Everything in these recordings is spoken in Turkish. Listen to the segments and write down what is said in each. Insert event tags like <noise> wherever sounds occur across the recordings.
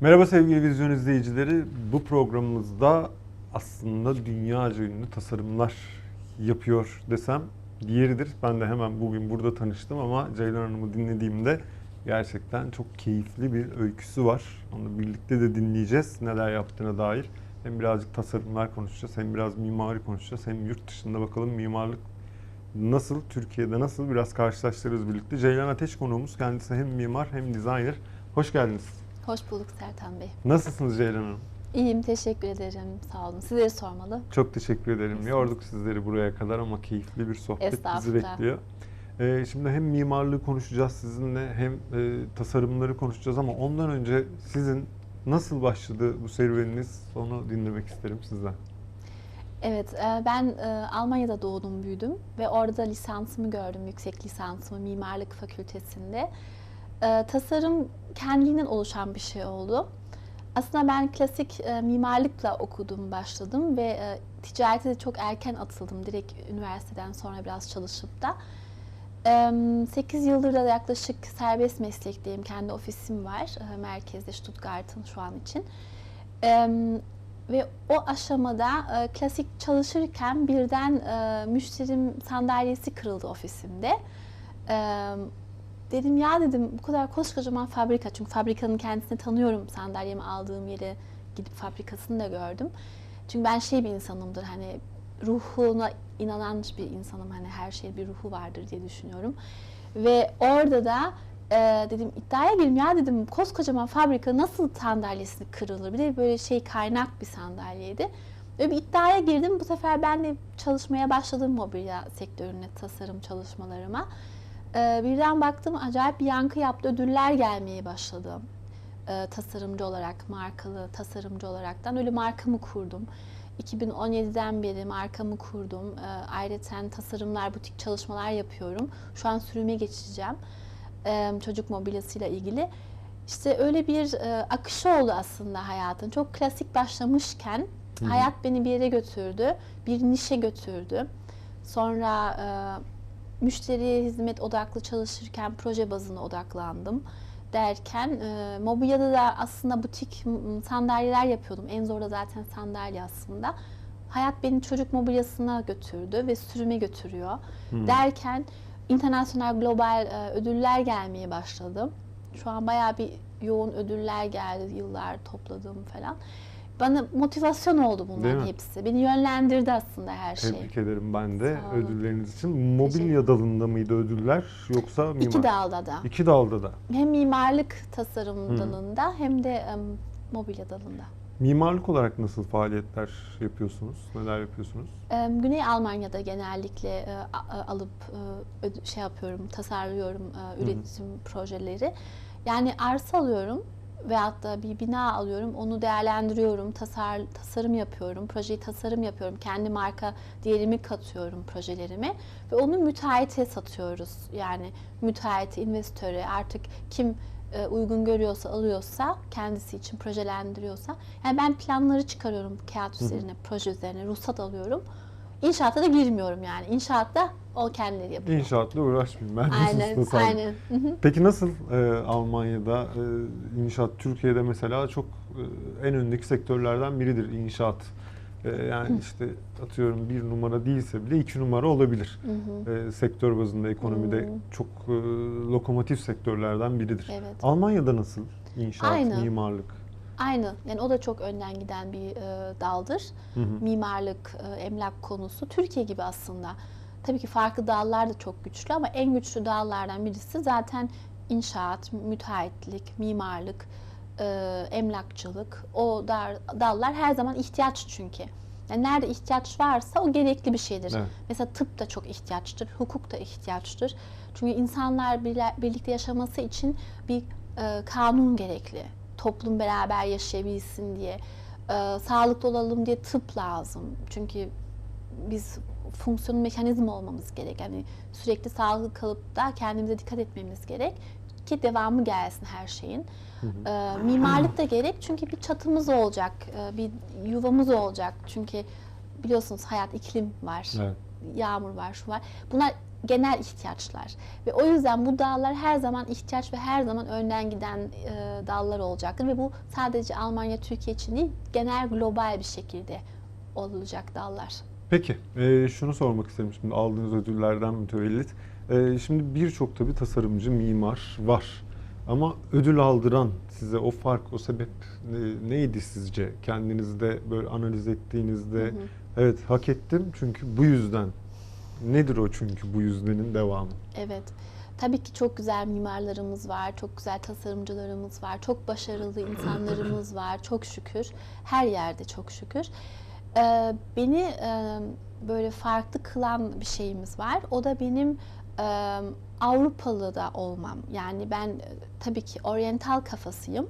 Merhaba sevgili vizyon izleyicileri. Bu programımızda aslında dünyaca ünlü tasarımlar yapıyor desem diğeridir. Ben de hemen bugün burada tanıştım ama Ceylan Hanım'ı dinlediğimde gerçekten çok keyifli bir öyküsü var. Onu birlikte de dinleyeceğiz neler yaptığına dair. Hem birazcık tasarımlar konuşacağız, hem biraz mimari konuşacağız, hem yurt dışında bakalım mimarlık nasıl, Türkiye'de nasıl biraz karşılaştırırız birlikte. Ceylan Ateş konuğumuz. Kendisi hem mimar hem designer. Hoş geldiniz. Hoş bulduk Sertan Bey. Nasılsınız Ceylan Hanım? İyiyim, teşekkür ederim. Sağ olun. Sizleri sormalı. Çok teşekkür ederim. Yorduk sizleri buraya kadar ama keyifli bir sohbet bizi bekliyor. Ee, şimdi hem mimarlığı konuşacağız sizinle hem e, tasarımları konuşacağız ama ondan önce sizin nasıl başladı bu serüveniniz onu dinlemek isterim sizden. Evet, e, ben e, Almanya'da doğdum, büyüdüm ve orada lisansımı gördüm, yüksek lisansımı Mimarlık Fakültesinde. E, Tasarım kendiliğinden oluşan bir şey oldu. Aslında ben klasik e, mimarlıkla okudum, başladım ve e, ticarete de çok erken atıldım. Direkt üniversiteden sonra biraz çalışıp da. 8 yıldır da yaklaşık serbest meslekteyim. Kendi ofisim var e, merkezde Stuttgart'ın şu an için. Em, Ve o aşamada e, klasik çalışırken birden e, müşterim sandalyesi kırıldı ofisimde. Em, Dedim ya dedim bu kadar koskocaman fabrika çünkü fabrikanın kendisini tanıyorum sandalyemi aldığım yere gidip fabrikasını da gördüm. Çünkü ben şey bir insanımdır hani ruhuna inanan bir insanım hani her şeyin bir ruhu vardır diye düşünüyorum. Ve orada da e, dedim iddiaya gireyim ya dedim koskocaman fabrika nasıl sandalyesini kırılır bir de böyle şey kaynak bir sandalyeydi. Böyle bir iddiaya girdim bu sefer ben de çalışmaya başladım mobilya sektöründe tasarım çalışmalarıma. Ee, birden baktım acayip bir yankı yaptı. Ödüller gelmeye başladı. Ee, tasarımcı olarak, markalı tasarımcı olaraktan. Öyle markamı kurdum. 2017'den beri markamı kurdum. Ee, ayrıca tasarımlar, butik çalışmalar yapıyorum. Şu an sürüme geçeceğim. Ee, çocuk mobilyasıyla ilgili. İşte öyle bir e, akışı oldu aslında hayatın. Çok klasik başlamışken Hı hı. hayat beni bir yere götürdü. Bir nişe götürdü. Sonra e, müşteri hizmet odaklı çalışırken proje bazına odaklandım derken e, mobilyada da aslında butik sandalyeler yapıyordum. En zor da zaten sandalye aslında. Hayat beni çocuk mobilyasına götürdü ve sürüme götürüyor. Hmm. Derken internasyonel global e, ödüller gelmeye başladı. Şu an bayağı bir yoğun ödüller geldi, yıllar topladım falan. Bana motivasyon oldu bunların hepsi. Beni yönlendirdi aslında her şey. Tebrik ederim ben de ödülleriniz için. Mobilya dalında mıydı ödüller yoksa mimar? İki dalda da. İki dalda da. Hem mimarlık tasarım Hı. dalında hem de em, mobilya dalında. Mimarlık olarak nasıl faaliyetler yapıyorsunuz? Neler yapıyorsunuz? Güney Almanya'da genellikle e, a- alıp e, şey yapıyorum, tasarlıyorum e, üretim projeleri. Yani arsa alıyorum veyahut da bir bina alıyorum, onu değerlendiriyorum, tasar, tasarım yapıyorum, projeyi tasarım yapıyorum, kendi marka değerimi katıyorum projelerime ve onu müteahhite satıyoruz. Yani müteahhite, investöre artık kim e, uygun görüyorsa, alıyorsa, kendisi için projelendiriyorsa. Yani ben planları çıkarıyorum kağıt hı. üzerine, proje üzerine, ruhsat alıyorum. İnşaata da girmiyorum yani. İnşaatta o kendileri yapıyor. İnşaatla uğraşmayayım ben. Aynen, aynen. Hı hı. Peki nasıl e, Almanya'da e, inşaat Türkiye'de mesela çok e, en öndeki sektörlerden biridir inşaat. E, yani işte atıyorum bir numara değilse bile iki numara olabilir. Hı hı. E, sektör bazında ekonomide Hmm. çok e, lokomotif sektörlerden biridir. Evet. Almanya'da nasıl inşaat, Aynı. mimarlık? Aynı. Yani o da çok önden giden bir e, daldır. Hı hı. Mimarlık, e, emlak konusu Türkiye gibi aslında. Tabii ki farklı dallar da çok güçlü ama en güçlü dallardan birisi zaten inşaat, müteahhitlik, mimarlık, e, emlakçılık. O dar, dallar her zaman ihtiyaç çünkü. Yani nerede ihtiyaç varsa o gerekli bir şeydir. Evet. Mesela tıp da çok ihtiyaçtır, hukuk da ihtiyaçtır. Çünkü insanlar birlikte yaşaması için bir e, kanun gerekli. Toplum beraber yaşayabilsin diye. E, sağlıklı olalım diye tıp lazım. Çünkü biz fonksiyon mekanizma olmamız gerek. Yani sürekli sağlıklı kalıp da kendimize dikkat etmemiz gerek ki devamı gelsin her şeyin. Hı hı. E, mimarlık da gerek çünkü bir çatımız olacak, e, bir yuvamız olacak. Çünkü biliyorsunuz hayat iklim var Evet. yağmur var, şu var. Bunlar genel ihtiyaçlar. Ve o yüzden bu dallar her zaman ihtiyaç ve her zaman önden giden e, dallar olacaktır. Ve bu sadece Almanya, Türkiye için değil, genel global bir şekilde olacak dallar. Peki, e, şunu sormak isterim şimdi aldığınız ödüllerden mütevellit. E, şimdi birçok tabii tasarımcı, mimar var. Ama ödül aldıran size o fark, o sebep e, neydi sizce? Kendinizde böyle analiz ettiğinizde, Hı hı. evet hak ettim çünkü bu yüzden. Nedir o çünkü bu yüzdenin devamı? Evet. Tabii ki çok güzel mimarlarımız var, çok güzel tasarımcılarımız var, çok başarılı insanlarımız <laughs> var. Çok şükür. Her yerde çok şükür. Ee, beni e, böyle farklı kılan bir şeyimiz var. O da benim e, Avrupalı da olmam. Yani ben e, tabii ki oryantal kafasıyım.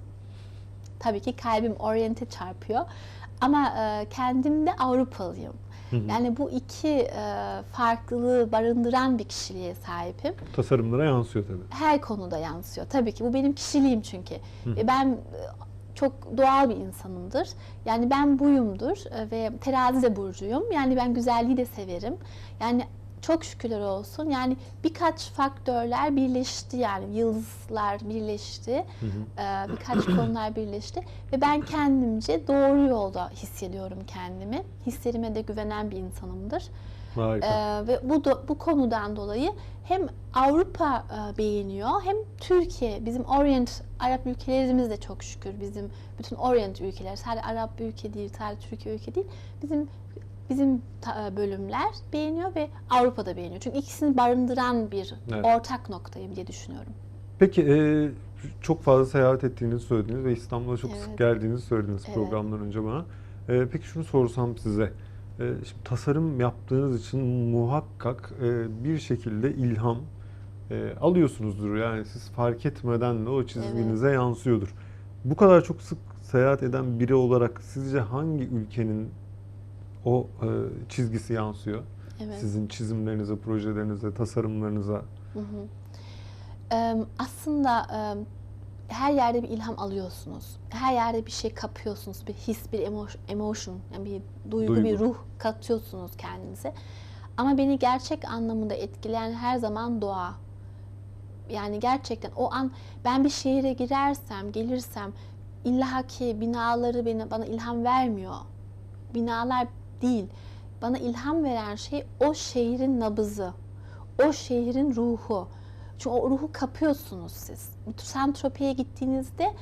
Tabii ki kalbim oryente çarpıyor. Ama e, kendim Yani bu iki e, farklılığı barındıran bir kişiliğe sahibim. Tasarımlara yansıyor tabii. Her konuda yansıyor. Tabii ki bu benim kişiliğim çünkü. Ve ben e, çok doğal bir insanımdır. Yani ben buyumdur e, ve terazi de burcuyum. Yani ben güzelliği de severim. Yani çok şükürler olsun. Yani birkaç faktörler birleşti yani yıldızlar birleşti. Ee, birkaç konular birleşti ve ben kendimce doğru yolda hissediyorum kendimi. Hislerime de güvenen bir insanımdır. Harika. Ee, ve bu do- bu konudan dolayı hem Avrupa e, beğeniyor hem Türkiye bizim Orient Arap ülkelerimiz de çok şükür bizim bütün Orient ülkeler sadece Arap ülke değil sadece Türkiye ülke değil bizim bizim e, bölümler beğeniyor ve Avrupa'da beğeniyor. Çünkü ikisini barındıran bir Evet. ortak noktayım diye düşünüyorum. Peki e, çok fazla seyahat ettiğinizi söylediniz ve İstanbul'a çok sık Evet. geldiğinizi söylediniz Evet. programdan önce bana. E, peki şunu sorsam size. E, şimdi tasarım yaptığınız için muhakkak e, bir şekilde ilham e, alıyorsunuzdur. Yani siz fark etmeden de o çizginize yansıyordur. Bu kadar çok sık seyahat eden biri olarak sizce hangi ülkenin o e, çizgisi yansıyor? Evet. Sizin çizimlerinize, projelerinize, tasarımlarınıza. Hı hı. Em, Aslında em, her yerde bir ilham alıyorsunuz. Her yerde bir şey kapıyorsunuz. Bir his, bir emo- emotion, yani bir duygu, Duygu. bir ruh katıyorsunuz kendinize. Ama beni gerçek anlamında etkileyen her zaman doğa. Yani gerçekten o an ben bir şehire girersem, gelirsem illaki binaları beni, bana ilham vermiyor. Binalar değil. Bana ilham veren şey o şehrin nabızı. O şehrin ruhu. Çünkü o ruhu kapıyorsunuz siz. Saint-Tropez'e gittiğinizde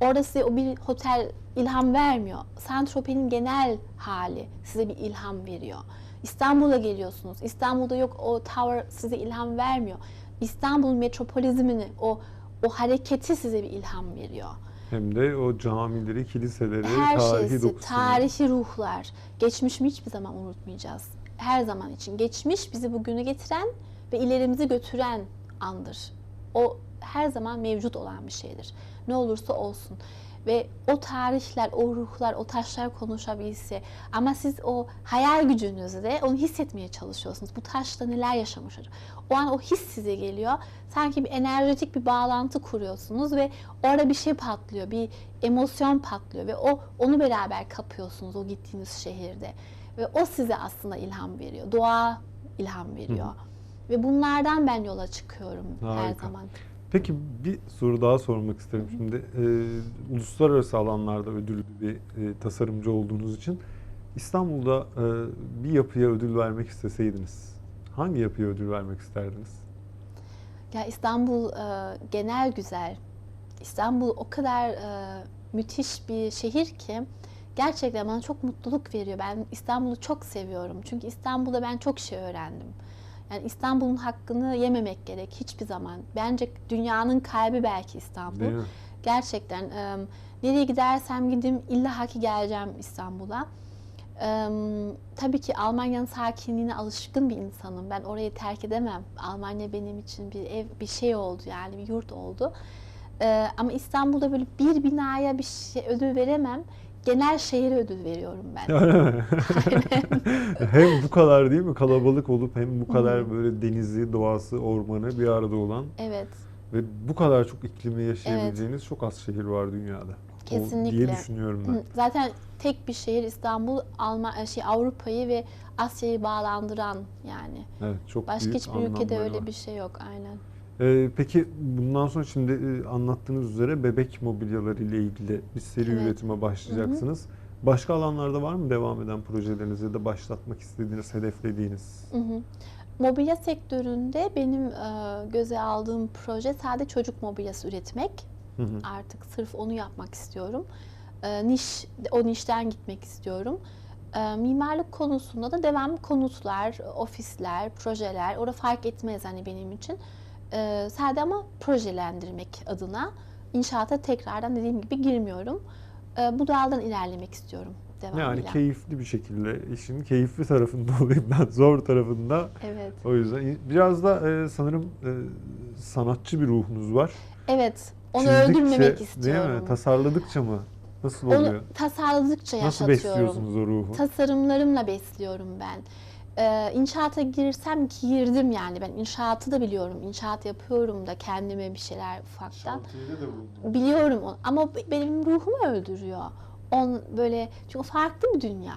orada size o bir otel ilham vermiyor. Saint-Tropez'in genel hali size bir ilham veriyor. İstanbul'a geliyorsunuz. İstanbul'da yok o tower size ilham vermiyor. İstanbul metropolizmini, o o hareketi size bir ilham veriyor. Hem de o camileri, kiliseleri, Her tarihi şeysi, dokusunu. tarihi ruhlar. Geçmişimi hiçbir zaman unutmayacağız. Her zaman için. Geçmiş bizi bugüne getiren ve ilerimizi götüren andır. O her zaman mevcut olan bir şeydir. Ne olursa olsun. Ve o tarihler, o ruhlar, o taşlar konuşabilse ama siz o hayal gücünüzle onu hissetmeye çalışıyorsunuz. Bu taşla neler yaşamışlar. O an o his size geliyor. Sanki bir enerjetik bir bağlantı kuruyorsunuz ve orada bir şey patlıyor, bir emosyon patlıyor ve o onu beraber kapıyorsunuz o gittiğiniz şehirde. Ve o size aslında ilham veriyor. Doğa ilham veriyor. Ve bunlardan ben yola çıkıyorum her Harika. zaman. Peki bir soru daha sormak isterim. Şimdi e, uluslararası alanlarda ödüllü bir e, tasarımcı olduğunuz için İstanbul'da e, bir yapıya ödül vermek isteseydiniz hangi yapıya ödül vermek isterdiniz? Ya İstanbul e, genel güzel. İstanbul o kadar e, müthiş bir şehir ki gerçekten bana çok mutluluk veriyor. Ben İstanbul'u çok seviyorum. Çünkü İstanbul'da ben çok şey öğrendim. Yani İstanbul'un hakkını yememek gerek hiçbir zaman. Bence dünyanın kalbi belki İstanbul. Gerçekten e, nereye gidersem gideyim illa haki geleceğim İstanbul'a. E, tabii ki Almanya'nın sakinliğine alışkın bir insanım. Ben orayı terk edemem. Almanya benim için bir ev, bir şey oldu yani bir yurt oldu. E, ama İstanbul'da böyle bir binaya bir şey ödül veremem. Genel şehire ödül veriyorum ben. Öyle mi? <laughs> hem bu kadar değil mi kalabalık olup hem bu kadar böyle denizi, doğası, ormanı bir arada olan Evet. ve bu kadar çok iklimi yaşayabileceğiniz çok az şehir var dünyada. Kesinlikle. diye düşünüyorum ben. Zaten tek bir şehir İstanbul, Alman şey Avrupa'yı ve Asya'yı bağlandıran yani. Evet, çok Başka büyük hiçbir ülkede öyle var. bir şey yok aynen. Ee, peki bundan sonra şimdi e, anlattığınız üzere bebek mobilyaları ile ilgili bir seri Evet. üretime başlayacaksınız. Başka alanlarda var mı devam eden projeleriniz ya da başlatmak istediğiniz, hedeflediğiniz? Hı hı. Mobilya sektöründe benim e, göze aldığım proje sadece çocuk mobilyası üretmek. Hı hı. Artık sırf onu yapmak istiyorum. E, niş, o nişten gitmek istiyorum. E, mimarlık konusunda da devamlı konutlar, ofisler, projeler, orada fark etmez hani benim için. E, sadece ama projelendirmek adına inşaata tekrardan dediğim gibi girmiyorum. E, bu daldan ilerlemek istiyorum devamıyla. Yani keyifli bir şekilde işin keyifli tarafında <laughs> olayım ben zor tarafında. Evet. O yüzden biraz da e, sanırım e, sanatçı bir ruhunuz var. Evet. Onu Çizdikçe, öldürmemek Değil istiyorum. mi? Tasarladıkça mı? Nasıl oluyor? Onu tasarladıkça Nasıl yaşatıyorum. besliyorsunuz o ruhu? Tasarımlarımla besliyorum ben. Ee, inşaata girsem ki girdim yani ben inşaatı da biliyorum. İnşaat yapıyorum da kendime bir şeyler ufaktan. Biliyorum onu ama be- benim ruhumu öldürüyor. On böyle çünkü farklı bir dünya.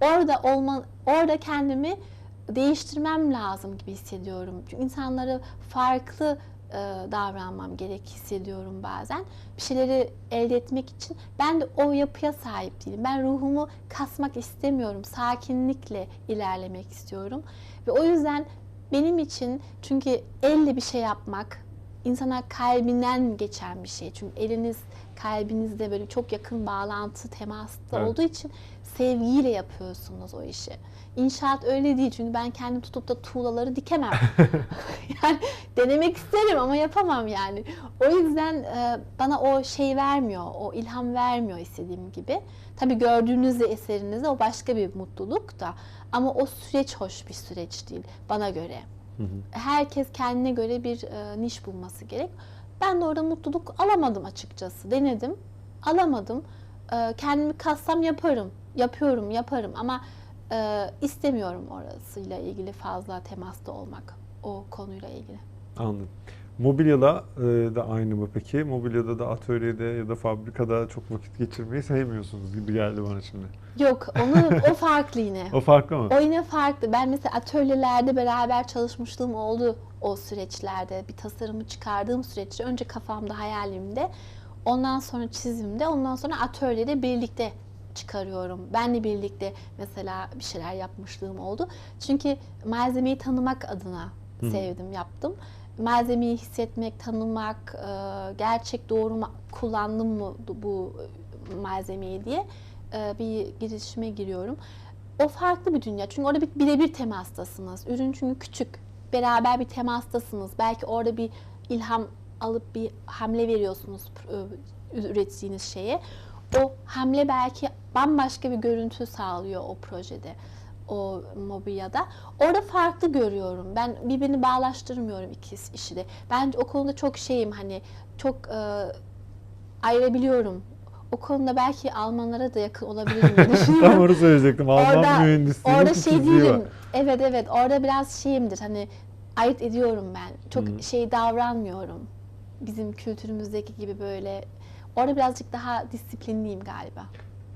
Orada olma orada kendimi değiştirmem lazım gibi hissediyorum. Çünkü insanlara farklı e, davranmam gerek hissediyorum bazen. Bir şeyleri elde etmek için ben de o yapıya sahip değilim. Ben ruhumu kasmak istemiyorum. Sakinlikle ilerlemek istiyorum. Ve o yüzden benim için çünkü elle bir şey yapmak insana kalbinden geçen bir şey. Çünkü eliniz kalbinizde böyle çok yakın bağlantı, temasta Evet. olduğu için sevgiyle yapıyorsunuz o işi. İnşaat öyle değil çünkü ben kendim tutup da tuğlaları dikemem. <laughs> yani denemek isterim ama yapamam yani. O yüzden e, bana o şey vermiyor, o ilham vermiyor istediğim gibi. Tabii gördüğünüzde eserinizde o başka bir mutluluk da ama o süreç hoş bir süreç değil bana göre. Hı hı. Herkes kendine göre bir e, niş bulması gerek. Ben de orada mutluluk alamadım açıkçası. Denedim, alamadım. E, kendimi kassam yaparım, yapıyorum, yaparım ama e, istemiyorum orasıyla ilgili fazla temasta olmak o konuyla ilgili. Anladım. Mobilyada e, da aynı mı peki? Mobilyada da atölyede ya da fabrikada çok vakit geçirmeyi sevmiyorsunuz gibi geldi bana şimdi. Yok, onu o farklı yine. <laughs> O farklı mı? O yine farklı. Ben mesela atölyelerde beraber çalışmışlığım oldu o süreçlerde. Bir tasarımı çıkardığım süreçte önce kafamda, hayalimde, ondan sonra çizimde, ondan sonra atölyede birlikte çıkarıyorum. Benle birlikte mesela bir şeyler yapmışlığım oldu. Çünkü malzemeyi tanımak adına Hı. sevdim, yaptım. Malzemeyi hissetmek, tanımak, e, gerçek doğru kullandım mı bu malzemeyi diye e, bir girişime giriyorum. O farklı bir dünya. Çünkü orada bir birebir temastasınız. Ürün çünkü küçük. Beraber bir temastasınız. Belki orada bir ilham alıp bir hamle veriyorsunuz e, ürettiğiniz şeye. O hamle belki bambaşka bir görüntü sağlıyor o projede, o mobilyada. Orada farklı görüyorum. Ben birbirini bağlaştırmıyorum ikisi işi de. Ben o konuda çok şeyim hani çok e, ayırabiliyorum. O konuda belki Almanlara da yakın olabilirim diye <laughs> Tam düşünüyorum. onu söyleyecektim. Alman Orada- mühendisliğinin Orada şey var. değilim. Evet evet orada biraz şeyimdir hani ayırt ediyorum ben. Çok Hı. şey davranmıyorum. Bizim kültürümüzdeki gibi böyle. Orada birazcık daha disiplinliyim galiba.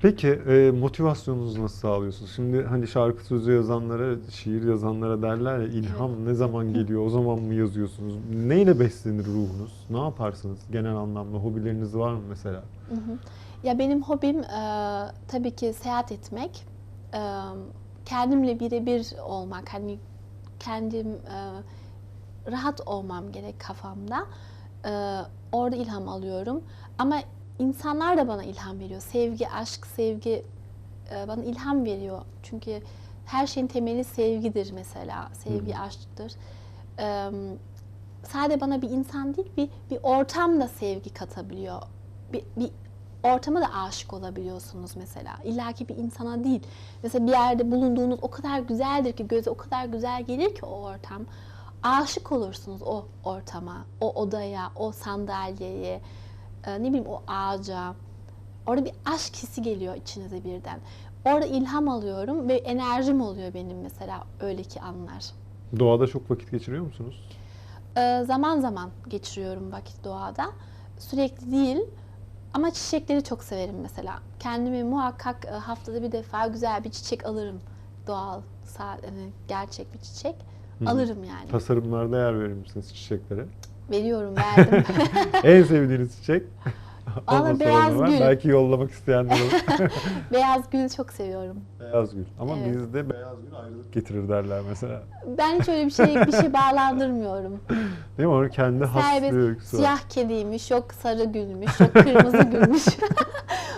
Peki e, motivasyonunuzu nasıl sağlıyorsunuz? Şimdi hani şarkı sözü yazanlara, şiir yazanlara derler ya ilham ne zaman <laughs> geliyor, o zaman mı yazıyorsunuz? Neyle beslenir ruhunuz? Ne yaparsınız genel anlamda? Hobileriniz var mı mesela? Hı hı. Ya benim hobim e, tabii ki seyahat etmek. E, kendimle birebir olmak. Hani kendim e, rahat olmam gerek kafamda. E, orada ilham alıyorum. Ama insanlar da bana ilham veriyor. Sevgi, aşk, sevgi e, bana ilham veriyor. Çünkü her şeyin temeli sevgidir mesela. Sevgi, Hı hı. aşktır. E, sadece bana bir insan değil, bir, bir ortam da sevgi katabiliyor. Bir, bir ortama da aşık olabiliyorsunuz mesela. İlla ki bir insana değil. Mesela bir yerde bulunduğunuz o kadar güzeldir ki göze o kadar güzel gelir ki o ortam. Aşık olursunuz o ortama, o odaya, o sandalyeye, ne bileyim o ağaca. Orada bir aşk hissi geliyor içinize birden. Orada ilham alıyorum ve enerjim oluyor benim mesela öyle ki anlar. Doğada çok vakit geçiriyor musunuz? Ee, zaman zaman geçiriyorum vakit doğada. Sürekli değil. Ama çiçekleri çok severim mesela. Kendime muhakkak e, haftada bir defa güzel bir çiçek alırım. Doğal, e, gerçek bir çiçek. Hı. Alırım yani. Tasarımlarda yer verir misiniz çiçeklere? Veriyorum, verdim. <laughs> en sevdiğiniz çiçek? <laughs> Valla beyaz gül. Belki yollamak isteyenler olur. <laughs> Beyaz gül çok seviyorum. beyaz gül. Ama Evet. bizde beyaz gül ayrılık getirir derler mesela. Ben hiç öyle bir şey bir şey bağlandırmıyorum. <laughs> Değil mi? Onun kendi has bir Serbest öyküsü var. siyah kediymiş, yok sarı gülmüş, yok kırmızı gülmüş.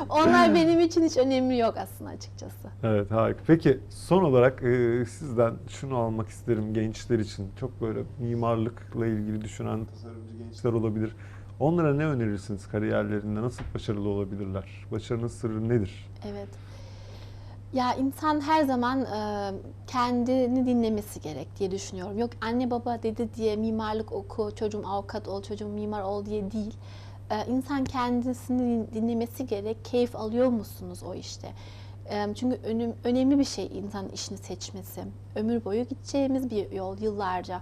Onlar benim için hiç önemli yok aslında açıkçası. Evet harika. Peki son olarak e, sizden şunu almak isterim gençler için. Çok böyle mimarlıkla ilgili düşünen tasarımcı gençler olabilir. Onlara ne önerirsiniz kariyerlerinde? Nasıl başarılı olabilirler? Başarının sırrı nedir? Evet. Ya insan her zaman e, kendini dinlemesi gerek diye düşünüyorum. Yok anne baba dedi diye mimarlık oku, çocuğum avukat ol, çocuğum mimar ol diye değil. E, insan kendisini din- dinlemesi gerek. Keyif alıyor musunuz o işte? E, çünkü önüm, önemli bir şey insanın işini seçmesi. Ömür boyu gideceğimiz bir yol yıllarca.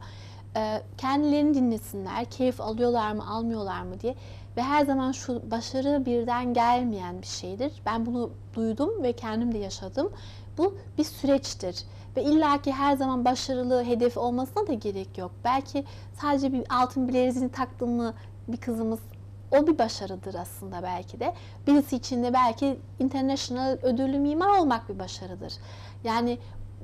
E, kendilerini dinlesinler, keyif alıyorlar mı, almıyorlar mı diye. Ve her zaman şu başarı birden gelmeyen bir şeydir. Ben bunu duydum ve kendim de yaşadım. Bu bir süreçtir. Ve illaki her zaman başarılı hedef olmasına da gerek yok. Belki sadece bir altın bileziğini taktın mı bir kızımız o bir başarıdır aslında belki de. Birisi için de belki international ödüllü mimar olmak bir başarıdır. Yani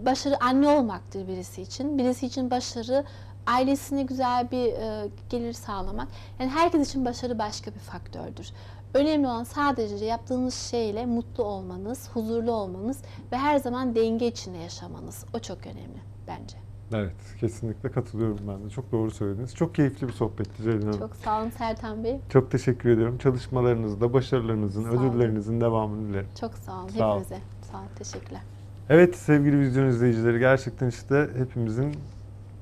başarı anne olmaktır birisi için. Birisi için başarı ailesine güzel bir e, gelir sağlamak. Yani herkes için başarı başka bir faktördür. Önemli olan sadece yaptığınız şeyle mutlu olmanız, huzurlu olmanız ve her zaman denge içinde yaşamanız. O çok önemli bence. Evet kesinlikle katılıyorum ben de. Çok doğru söylediniz. Çok keyifli bir sohbetti Ceylin Hanım. Çok sağ olun Sertan Bey. Çok teşekkür ediyorum. Çalışmalarınızda, başarılarınızın, Sağ olun. ödüllerinizin devamını dilerim. Çok sağ olun Sağ olun. hepinize. Sağ olun. Teşekkürler. Evet sevgili vizyon izleyicileri gerçekten işte hepimizin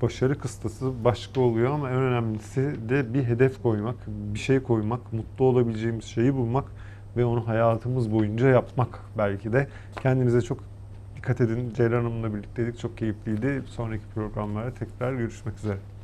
başarı kıstası başka oluyor ama en önemlisi de bir hedef koymak, bir şey koymak, mutlu olabileceğimiz şeyi bulmak ve onu hayatımız boyunca yapmak belki de. Kendinize çok dikkat edin. Ceylan Hanım'la birlikteydik. Çok keyifliydi. Sonraki programlarda tekrar görüşmek üzere.